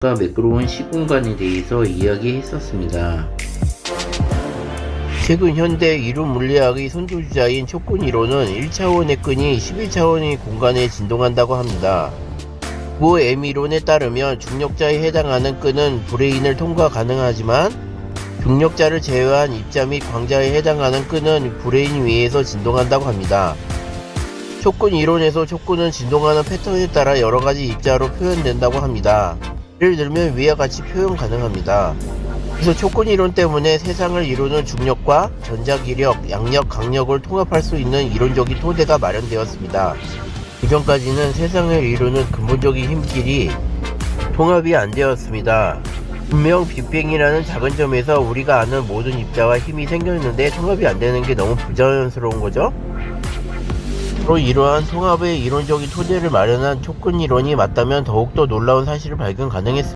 가 매끄러운 시공간에 대해서 이야기했었습니다. 최근 현대 이론 물리학의 선두주자인 촉근 이론은 1차원의 끈이 11차원의 공간에 진동한다고 합니다. 고 M 이론에 따르면 중력자에 해당하는 끈은 브레인을 통과 가능하지만 중력자를 제외한 입자 및 광자에 해당하는 끈은 브레인 위에서 진동한다고 합니다. 촉근 이론에서 촉근은 진동하는 패턴에 따라 여러 가지 입자로 표현된다고 합니다. 예를 들면 위와 같이 표현 가능합니다. 그래서 촉근 이론 때문에 세상을 이루는 중력과 전자기력, 양력, 강력을 통합할 수 있는 이론적인 토대가 마련되었습니다. 이전까지는 세상을 이루는 근본적인 힘끼리 통합이 안 되었습니다. 분명 빅뱅이라는 작은 점에서 우리가 아는 모든 입자와 힘이 생겼는데 통합이 안 되는 게 너무 부자연스러운 거죠? 로 이러한 통합의 이론적인 토대를 마련한 촉근 이론이 맞다면 더욱더 놀라운 사실을 발견 가능했습니다.